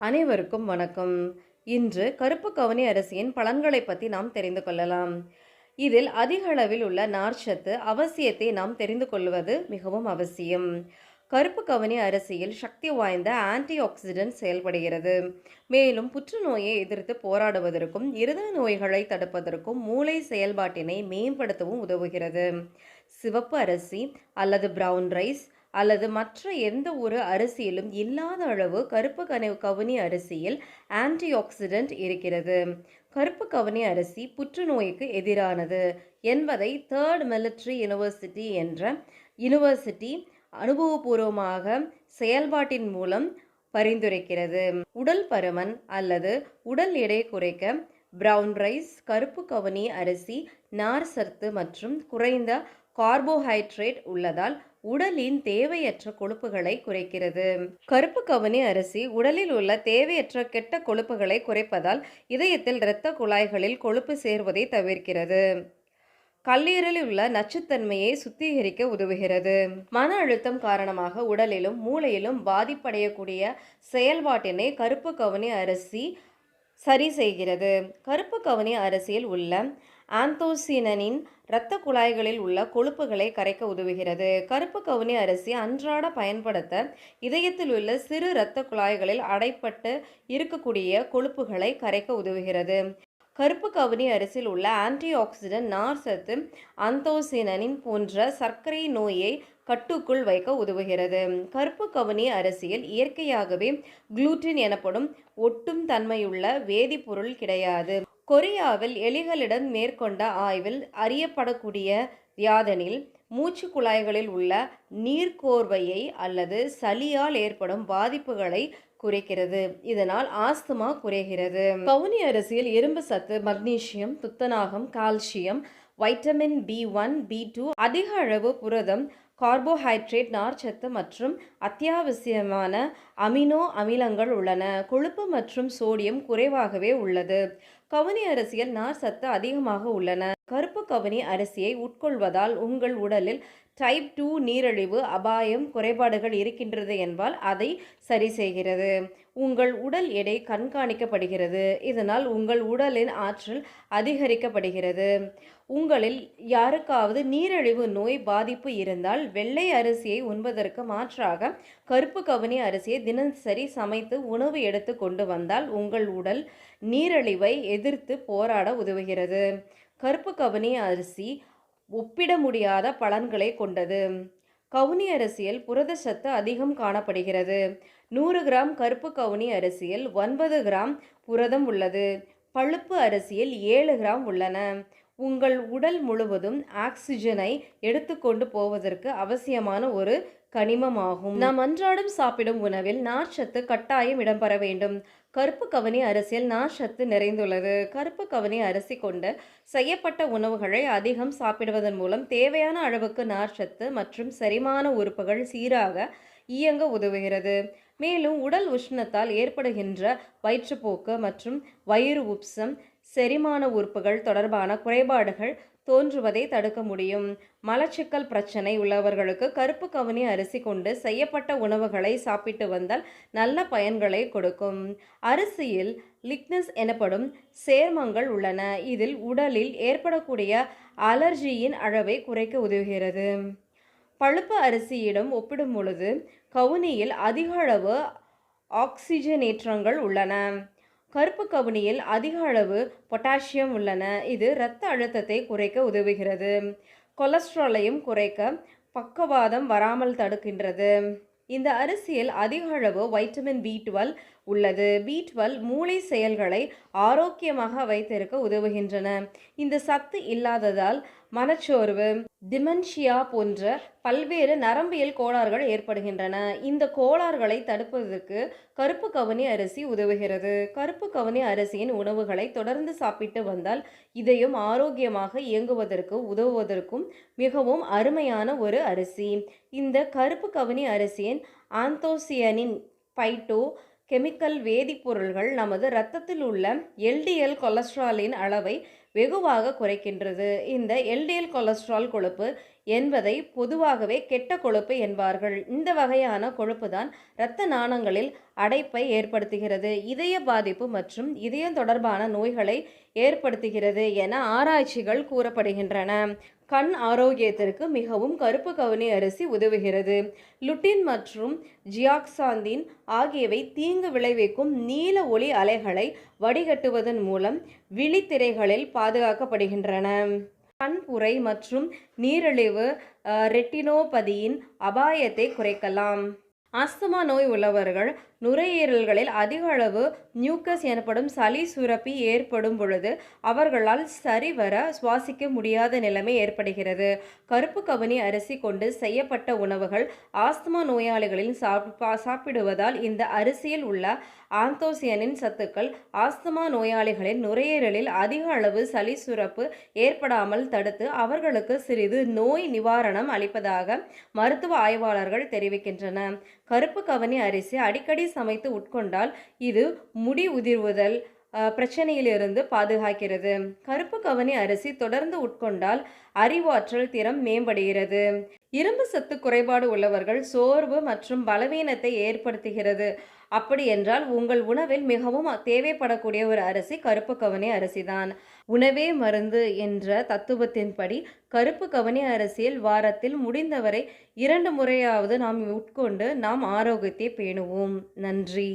அனைவருக்கும் வணக்கம். இன்று கருப்பு கவுனி அரிசியின் பலன்களை பற்றி நாம் தெரிந்து கொள்ளலாம். இதில் அதிக அளவில் உள்ள நார்ச்சத்து அவசியத்தை நாம் தெரிந்து கொள்வது மிகவும் அவசியம். கருப்பு கவனி அரிசியில் சக்தி வாய்ந்த ஆன்டி ஆக்சிடென்ட் செயல்படுகிறது. மேலும் புற்றுநோயை எதிர்த்து போராடுவதற்கும் இருதய நோய்களை தடுப்பதற்கும் மூளை செயல்பாட்டினை மேம்படுத்தவும் உதவுகிறது. சிவப்பு அரிசி அல்லது பிரவுன் ரைஸ் அல்லது மற்ற எந்த ஒரு அரிசியிலும் இல்லாத அளவு கருப்பு கனி கவுனி அரிசியில் ஆன்டிஆக்சிடென்ட் இருக்கிறது. கருப்பு கவுனி அரிசி புற்றுநோய்க்கு எதிரானது என்பதை தேர்ட் மிலிட்ரி யுனிவர்சிட்டி என்ற யுனிவர்சிட்டி அனுபவபூர்வமாக செயல்பாட்டின் மூலம் பரிந்துரைக்கிறது. உடல் பருமன் அல்லது உடல் எடை குறைக்க பிரவுன் ரைஸ் கருப்பு கவுனி அரிசி நார் சத்து மற்றும் குறைந்த கார்போஹைட்ரேட் உள்ளதால் உடலின் தேவையற்ற கொழுப்புகளை குறைக்கிறது. கருப்பு கவனி அரிசி உடலில் உள்ள தேவையற்ற கெட்ட கொழுப்புகளை குறைப்பதால் இதயத்தில் இரத்த குழாய்களில் கொழுப்பு சேர்வதை தவிர்க்கிறது. கல்லீரலில் உள்ள நச்சுத்தன்மையை சுத்திகரிக்க உதவுகிறது. மன அழுத்தம் காரணமாக உடலிலும் மூளையிலும் பாதிப்படையக்கூடிய செயல்பாட்டினை கருப்பு கவனி அரிசி சரி செய்கிறது. கருப்பு கவனி அரிசியில் உள்ள ஆந்தோசினனின் இரத்த குழாய்களில் உள்ள கொழுப்புகளை கரைக்க உதவுகிறது. கருப்பு கவுனி அரிசி அன்றாட பயன்படுத்த இதயத்தில் உள்ள சிறு இரத்த குழாய்களில் அடைப்பட்டு இருக்கக்கூடிய கொழுப்புகளை கரைக்க உதவுகிறது. கருப்பு கவுனி அரிசியில் உள்ள ஆன்டி ஆக்சிடென்ட் நார் சத்து அந்தோசினனின் போன்ற சர்க்கரை நோயை கட்டுக்குள் வைக்க உதவுகிறது. கருப்பு கவுனி அரிசியில் இயற்கையாகவே குளூட்டின் எனப்படும் ஒட்டும் தன்மையுள்ள வேதிப்பொருள் கிடையாது. கொரியாவில் எலிகளிடம் மேற்கொண்ட ஆய்வில் அறியப்படக்கூடிய வியாதனில் மூச்சு குழாய்களில் உள்ள நீர்க்கோர்வையை அல்லது சளியால் ஏற்படும் பாதிப்புகளை குறைக்கிறது. இதனால் ஆஸ்துமா குறைகிறது. கவுனி அரிசியில் இரும்பு சத்து மக்னீசியம் துத்தநாகம் calcium vitamin B one B two அதிக அளவு புரதம் கார்போஹைட்ரேட் நார்ச்சத்து மற்றும் அத்தியாவசியமான அமினோ அமிலங்கள் உள்ளன. கொழுப்பு மற்றும் சோடியம் குறைவாகவே உள்ளது. கவுனி அரிசியில் நார் சத்து அதிகமாக உள்ளன. கருப்பு கவனி அரிசியை உட்கொள்வதால் உங்கள் உடலில் டைப் டூ நீரிழிவு அபாயம் குறைபாடுகள் இருக்கின்றது என்பால் அதை சரி செய்கிறது. உங்கள் உடல் எடை கண்காணிக்கப்படுகிறது. இதனால் உங்கள் உடலின் ஆற்றல் அதிகரிக்கப்படுகிறது. உங்களில் யாருக்காவது நீரிழிவு நோய் பாதிப்பு இருந்தால் வெள்ளை அரிசியை உண்பதற்கு மாற்றாக கருப்பு கவனி அரிசியை தினசரி சமைத்து உணவு எடுத்து கொண்டு வந்தால் உங்கள் உடல் நீரிழிவை எதிர்த்து போராட உதவுகிறது. கருப்பு கவுனி அரிசி ஒப்பிட முடியாத பலன்களை கொண்டது. கவுனி அரிசியில் புரதச்சத்து அதிகம் காணப்படுகிறது. நூறு கிராம் கருப்பு கவுனி அரிசியில் ஒன்பது கிராம் புரதம் உள்ளது. பழுப்பு அரிசியில் ஏழு கிராம் உள்ளன. உங்கள் உடல் முழுவதும் ஆக்சிஜனை எடுத்துக்கொண்டு போவதற்கு அவசியமான ஒரு கனிமமாகும். நாம் அன்றாடம் சாப்பிடும் உணவில் நார்ச்சத்து கட்டாயம் இடம்பெற வேண்டும். கருப்பு கவனி அரிசியில் நார்ச்சத்து நிறைந்துள்ளது. கருப்பு கவனி அரிசி கொண்டு செய்யப்பட்ட உணவுகளை அதிகம் சாப்பிடுவதன் மூலம் தேவையான அளவுக்கு நார்ச்சத்து மற்றும் செரிமான உறுப்புகள் சீராக இயங்க உதவுகிறது. மேலும் உடல் உஷ்ணத்தால் ஏற்படுகின்ற வயிற்றுப்போக்கு மற்றும் வயிறு உப்சம் செரிமான உறுப்புகள் தொடர்பான குறைபாடுகள் தோன்றுவதை தடுக்க முடியும். மலச்சிக்கல் பிரச்சனை உள்ளவர்களுக்கு கருப்பு கவுனி அரிசி கொண்டு செய்யப்பட்ட உணவுகளை சாப்பிட்டு வந்தால் நல்ல பயன்களை கொடுக்கும். அரிசியில் லிக்னஸ் எனப்படும் சேர்மங்கள் உள்ளன. இதில் உடலில் ஏற்படக்கூடிய அலர்ஜியின் அளவை குறைக்க உதவுகிறது. பழுப்பு அரிசியிடம் ஒப்பிடும் பொழுது கவுனியில் அதிக அளவு ஆக்சிஜனேற்றங்கள் உள்ளன. கருப்பு கவுனியில் அதிக அளவு பொட்டாசியம் உள்ளன. இது இரத்த அழுத்தத்தை குறைக்க உதவுகிறது. கொலஸ்ட்ராலையும் குறைக்க பக்கவாதம் வராமல் தடுக்கின்றது. இந்த அரிசியில் அதிக அளவு வைட்டமின் பி டுவெல் உள்ளது. பி டுவெல் மூளை செயல்களை ஆரோக்கியமாக வைத்திருக்க உதவுகின்றன. இந்த சத்து இல்லாததால் மனச்சோர்வு டிமென்ஷியா போன்ற பல்வேறு நரம்பியல் கோளாறுகள் ஏற்படுகின்றன. இந்த கோளாறுகளை தடுப்பதற்கு கருப்பு கவனி அரிசி உதவுகிறது. கருப்பு கவனி அரிசியின் உணவுகளை தொடர்ந்து சாப்பிட்டு வந்தால் இதயம் ஆரோக்கியமாக இயங்குவதற்கு உதவுவதற்கும் மிகவும் அருமையான ஒரு அரிசி. இந்த கருப்பு கவனி அரிசியின் ஆந்தோசியனின் பைட்டோ கெமிக்கல் வேதிப்பொருள்கள் நமது இரத்தத்தில் உள்ள எல்டிஎல் கொலஸ்ட்ராலின் அளவை வெகுவாக குறைக்கின்றது. இந்த எல்டிஎல் கொலஸ்ட்ரால் கொழுப்பு என்பதை பொதுவாகவே கெட்ட கொழுப்பு என்பார்கள். இந்த வகையான கொழுப்பு தான் இரத்த நாணங்களில் அடைப்பை ஏற்படுத்துகிறது. இதய பாதிப்பு மற்றும் இதயம் தொடர்பான நோய்களை ஏற்படுத்துகிறது என ஆராய்ச்சிகள் கூறப்படுகின்றன. கண் ஆரோக்கியத்திற்கு மிகவும் கருப்பு கவுனி அரிசி உதவுகிறது. லுட்டின் மற்றும் ஜியாக்சாந்தின் ஆகியவை தீங்கு விளைவிக்கும் நீல ஒளி அலைகளை வடிகட்டுவதன் மூலம் விழித்திரைகளில் பாதுகாக்கப்படுகின்றன. கண்புரை மற்றும் நீரிழிவு ரெட்டினோபதியின் அபாயத்தை குறைக்கலாம். ஆஸ்துமா நோய் உள்ளவர்கள் நுரையீரல்களில் அதிக அளவு நியூக்கஸ் எனப்படும் சளி சுரப்பி ஏற்படும் பொழுது அவர்களால் சரிவர சுவாசிக்க முடியாத நிலைமை ஏற்படுகிறது. கருப்பு கவனி அரிசி கொண்டு செய்யப்பட்ட உணவுகள் ஆஸ்துமா நோயாளிகளில் சாப்பிடுவதால் இந்த அரிசியில் உள்ள ஆந்தோசியனின் சத்துக்கள் ஆஸ்துமா நோயாளிகளின் நுரையீரலில் அதிக அளவு சளி சுரப்பு ஏற்படாமல் தடுத்து அவர்களுக்கு சிறிது நோய் நிவாரணம் அளிப்பதாக மருத்துவ ஆய்வாளர்கள் தெரிவிக்கின்றன. கருப்பு கவனி அரிசி அடிக்கடி சமைத்து உட்கொண்டால் இது முடி உதிர்வுதல் பிரச்சனையிலிருந்து பாதுகாக்கிறது. கருப்பு கவனி அரிசி தொடர்ந்து உட்கொண்டால் அறிவாற்றல் திறம் மேம்படுகிறது. இரும்பு சத்து குறைபாடு உள்ளவர்கள் சோர்வு மற்றும் பலவீனத்தை ஏற்படுத்துகிறது. அப்படி என்றால் உங்கள் உணவில் மிகவும் தேவைப்படக்கூடிய ஒரு அரிசி கருப்பு கவனி அரிசி தான் உணவே மருந்து என்ற தத்துவத்தின்படி கருப்பு கவனி அரிசியில் வாரத்தில் முடிந்தவரை இரண்டு முறையாவது நாம் உட்கொண்டு நாம் ஆரோக்கியத்தை பேணுவோம். நன்றி.